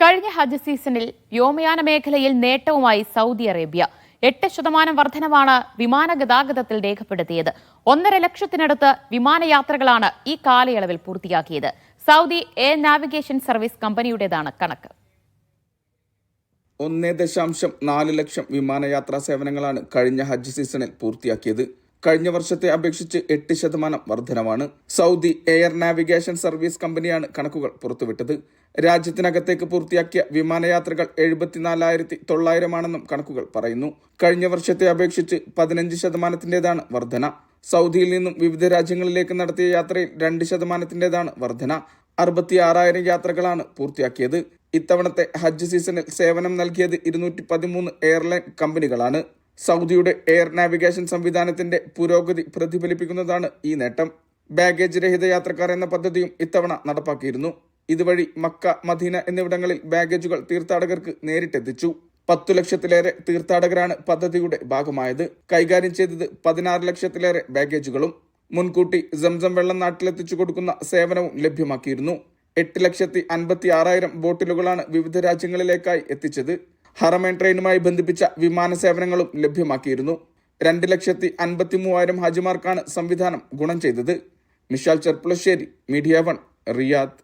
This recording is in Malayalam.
കഴിഞ്ഞ ഹജ്ജ് സീസണിൽ വ്യോമയാന മേഖലയിൽ നേട്ടവുമായി സൗദി അറേബ്യ. എട്ട് ശതമാനം വർധനമാണ് വിമാന ഗതാഗതത്തിൽ രേഖപ്പെടുത്തിയത്. ഒന്നര ലക്ഷത്തിനടുത്ത് വിമാനയാത്രകളാണ് ഈ കാലയളവിൽ പൂർത്തിയാക്കിയത്. സൗദി എയർ നാവിഗേഷൻ സർവീസ് കമ്പനിയുടേതാണ് കണക്ക്. ഒന്നേ ദശാംശം നാല് ലക്ഷം വിമാനയാത്രാ സേവനങ്ങളാണ് കഴിഞ്ഞ ഹജ്ജ് സീസണിൽ പൂർത്തിയാക്കിയത്. കഴിഞ്ഞ വർഷത്തെ അപേക്ഷിച്ച് എട്ട് ശതമാനം വർധനവാണ്. സൗദി എയർ നാവിഗേഷൻ സർവീസ് കമ്പനിയാണ് കണക്കുകൾ പുറത്തുവിട്ടത്. രാജ്യത്തിനകത്തേക്ക് പൂർത്തിയാക്കിയ വിമാനയാത്രകൾ എഴുപത്തിനാലായിരത്തി തൊള്ളായിരമാണെന്നും കണക്കുകൾ പറയുന്നു. കഴിഞ്ഞ വർഷത്തെ അപേക്ഷിച്ച് പതിനഞ്ച് ശതമാനത്തിന്റേതാണ് വർധന. സൗദിയിൽ നിന്നും വിവിധ രാജ്യങ്ങളിലേക്ക് നടത്തിയ യാത്രയിൽ രണ്ട് ശതമാനത്തിന്റേതാണ് വർധന. അറുപത്തിയാറായിരം യാത്രകളാണ് പൂർത്തിയാക്കിയത്. ഇത്തവണത്തെ ഹജ്ജ് സീസണിൽ സേവനം നൽകിയത് ഇരുന്നൂറ്റി പതിമൂന്ന് എയർലൈൻ കമ്പനികളാണ്. സൗദിയുടെ എയർ നാവിഗേഷൻ സംവിധാനത്തിന്റെ പുരോഗതി പ്രതിഫലിപ്പിക്കുന്നതാണ് ഈ നേട്ടം. ബാഗേജ് രഹിത യാത്രക്കാർ എന്ന പദ്ധതിയും ഇത്തവണ നടപ്പാക്കിയിരുന്നു. ഇതുവഴി മക്ക മദീന എന്നിവിടങ്ങളിൽ ബാഗേജുകൾ തീർത്ഥാടകർക്ക് നേരിട്ടെത്തിച്ചു. പത്തു ലക്ഷത്തിലേറെ തീർത്ഥാടകരാണ് പദ്ധതിയുടെ ഭാഗമായത്. കൈകാര്യം ചെയ്തത് പതിനാറ് ലക്ഷത്തിലേറെ ബാഗേജുകളും. മുൻകൂട്ടി സംസം വെള്ളം നാട്ടിലെത്തിച്ചു കൊടുക്കുന്ന സേവനവും ലഭ്യമാക്കിയിരുന്നു. എട്ട് ലക്ഷത്തി അൻപത്തി ആറായിരം ബോട്ടിലുകളാണ് വിവിധ രാജ്യങ്ങളിലേക്കായി എത്തിച്ചത്. ഹറമേൻ ട്രെയിനുമായി ബന്ധിപ്പിച്ച വിമാന സേവനങ്ങളും ലഭ്യമാക്കിയിരുന്നു. രണ്ട് ലക്ഷത്തി അൻപത്തി മൂവായിരം ഹാജിമാർക്കാണ് സംവിധാനം ഗുണം ചെയ്തത്. Mishal Cherpulassery media one Riyadh.